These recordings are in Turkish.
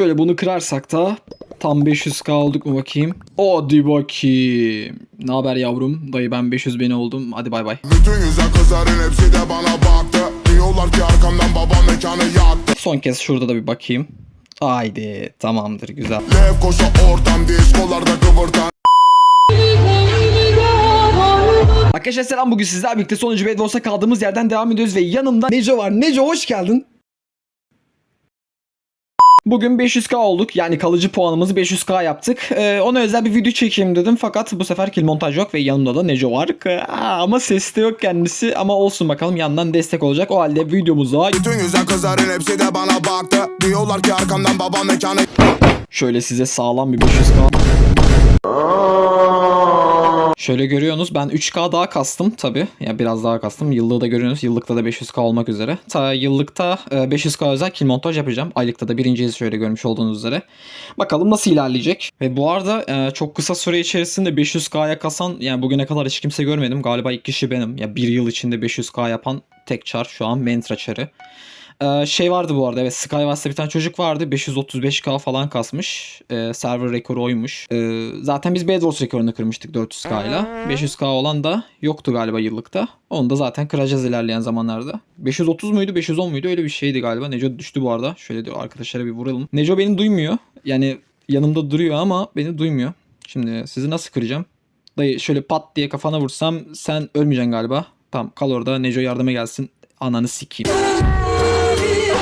Şöyle bunu kırarsak da tam 500k olduk mu bakayım. Hadi bakayım. Ne haber yavrum? Dayı ben 500 beni oldum. Hadi bay bay. Bütün güzel kızların hepsi de bana baktı Diyorlar ki arkamdan babam mekanı yaktı Son kez şurada da bir bakayım. Haydi tamamdır güzel. Lev koşu ortam diskolarda kıvırtan Arkadaşlar selam bugün sizlerle birlikte sonuncu Bad Wars'a kaldığımız yerden devam ediyoruz ve yanımda Neco var. Neco hoş geldin. Bugün 500k olduk yani kalıcı puanımızı 500k yaptık. Ee, ona özel bir video çekeyim dedim fakat bu sefer kill montaj yok ve yanımda da Neco var. Aa, ama ses de yok kendisi ama olsun bakalım yandan destek olacak. O halde videomuza Bütün güzel kızların hepsi de bana baktı Diyorlar ki arkamdan babam mekanı Şöyle size sağlam bir 500k. Şöyle görüyorsunuz ben 3k daha kastım tabi. Ya biraz daha kastım. Yıllığı da görüyorsunuz. Yıllıkta da 500k olmak üzere. Ta yıllıkta e, 500k özel kill montaj yapacağım. Aylıkta da birinciyiz şöyle görmüş olduğunuz üzere. Bakalım nasıl ilerleyecek. Ve bu arada e, çok kısa süre içerisinde 500k'ya kasan yani bugüne kadar hiç kimse görmedim. Galiba ilk kişi benim. Ya bir yıl içinde 500k yapan tek çar şu an Mentra çarı. Ee, şey vardı bu arada evet Skywars'ta bir tane çocuk vardı 535k falan kasmış. Ee, server rekoru oymuş. Ee, zaten biz Bad Wars rekorunu kırmıştık 400k ile 500k olan da yoktu galiba yıllıkta. Onu da zaten kıracağız ilerleyen zamanlarda. 530 muydu 510 muydu? Öyle bir şeydi galiba. Neco düştü bu arada. Şöyle diyor arkadaşlara bir vuralım. Neco beni duymuyor. Yani yanımda duruyor ama beni duymuyor. Şimdi sizi nasıl kıracağım? Dayı şöyle pat diye kafana vursam sen ölmeyeceksin galiba. Tamam kal orada. Neco yardıma gelsin. Ananı sikeyim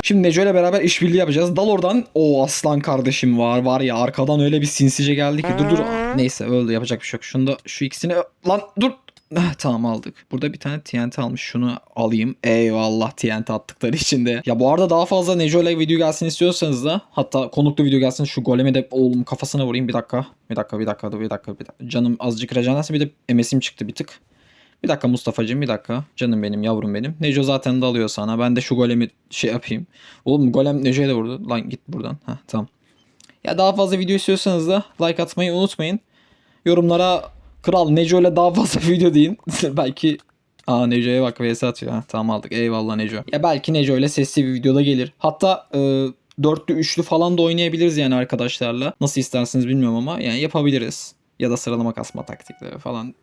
Şimdi Neco ile beraber işbirliği yapacağız. Dal oradan. O aslan kardeşim var. Var ya arkadan öyle bir sinsice geldi ki. Dur dur. Neyse öldü yapacak bir şey yok. Şunu da şu ikisini. Lan dur. Ah, tamam aldık. Burada bir tane TNT almış. Şunu alayım. Eyvallah TNT attıkları için de. Ya bu arada daha fazla Neco ile video gelsin istiyorsanız da hatta konuklu video gelsin şu goleme de oğlum kafasına vurayım bir dakika. Bir dakika bir dakika bir dakika bir dakika. Canım azıcık recanası bir de MS'im çıktı bir tık. Bir dakika Mustafa'cığım bir dakika. Canım benim yavrum benim. Neco zaten dalıyor sana. Ben de şu golemi şey yapayım. Oğlum golem Neco'ya da vurdu. Lan git buradan. Heh tamam. Ya daha fazla video istiyorsanız da like atmayı unutmayın. Yorumlara kral Neco ile daha fazla video deyin. belki Aa Neco'ya bak vs atıyor. Ha, tamam aldık. Eyvallah Neco. Ya belki Neco ile sesli bir videoda gelir. Hatta e, dörtlü üçlü falan da oynayabiliriz yani arkadaşlarla. Nasıl isterseniz bilmiyorum ama yani yapabiliriz. Ya da sıralama kasma taktikleri falan.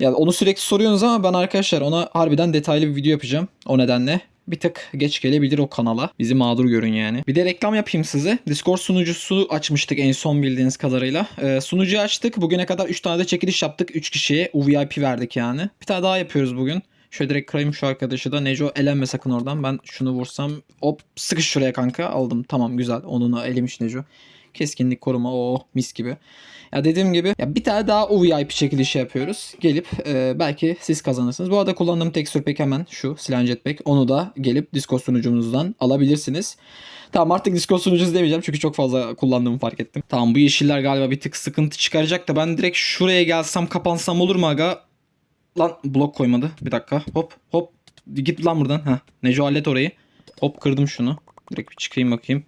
Ya onu sürekli soruyorsunuz ama ben arkadaşlar ona harbiden detaylı bir video yapacağım. O nedenle bir tık geç gelebilir o kanala. Bizi mağdur görün yani. Bir de reklam yapayım size. Discord sunucusu açmıştık en son bildiğiniz kadarıyla. Ee, sunucuyu açtık. Bugüne kadar 3 tane de çekiliş yaptık. 3 kişiye UVIP verdik yani. Bir tane daha yapıyoruz bugün. Şöyle direkt kırayım şu arkadaşı da. Neco elenme sakın oradan. Ben şunu vursam. Hop sıkış şuraya kanka. Aldım. Tamam güzel. Onunu elemiş Neco. Keskinlik koruma o mis gibi. Ya dediğim gibi ya bir tane daha UVIP çekilişi yapıyoruz. Gelip e, belki siz kazanırsınız. Bu arada kullandığım tekstür pek hemen şu Silen Jetpack. Onu da gelip Discord sunucumuzdan alabilirsiniz. Tamam artık Discord sunucusu demeyeceğim çünkü çok fazla kullandığımı fark ettim. Tamam bu yeşiller galiba bir tık sıkıntı çıkaracak da ben direkt şuraya gelsem kapansam olur mu aga? Lan blok koymadı. Bir dakika. Hop hop. Git lan buradan. Heh. Neco hallet orayı. Hop kırdım şunu. Direkt bir çıkayım bakayım.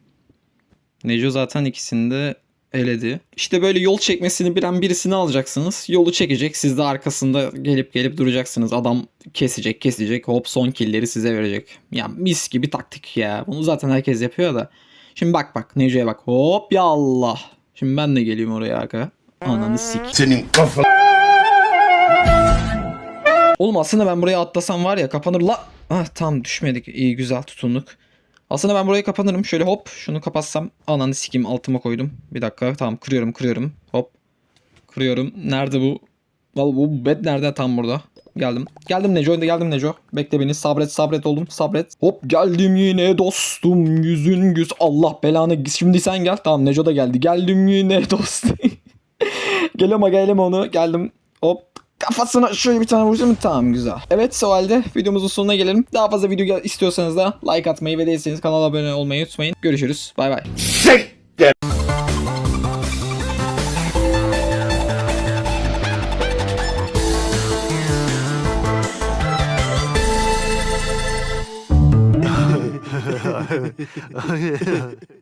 Neco zaten ikisini de eledi. İşte böyle yol çekmesini bilen birisini alacaksınız. Yolu çekecek. Siz de arkasında gelip gelip duracaksınız. Adam kesecek kesecek. Hop son killleri size verecek. Ya mis gibi taktik ya. Bunu zaten herkes yapıyor da. Şimdi bak bak Neco'ya bak. Hop ya Allah. Şimdi ben de geleyim oraya aga. Ananı sik. Senin kafa Oğlum aslında ben buraya atlasam var ya kapanır la. Ah tam düşmedik. İyi güzel tutunduk. Aslında ben burayı kapanırım. Şöyle hop şunu kapatsam. Ananı sikim altıma koydum. Bir dakika tamam kırıyorum kırıyorum. Hop. Kırıyorum. Nerede bu? Vallahi bu bed nerede? Tam burada. Geldim. Geldim Neco. Geldim Neco. Bekle beni. Sabret sabret oğlum. Sabret. Hop geldim yine dostum. Yüzün güz. Allah belanı. Şimdi sen gel. Tamam Neco da geldi. Geldim yine dostum. Geliyorum aga eleme onu. Geldim. Hop. Kafasına şöyle bir tane vuracağım. Tamam güzel. Evet o halde videomuzun sonuna gelelim. Daha fazla video istiyorsanız da like atmayı ve değilseniz kanala abone olmayı unutmayın. Görüşürüz. Bay bay.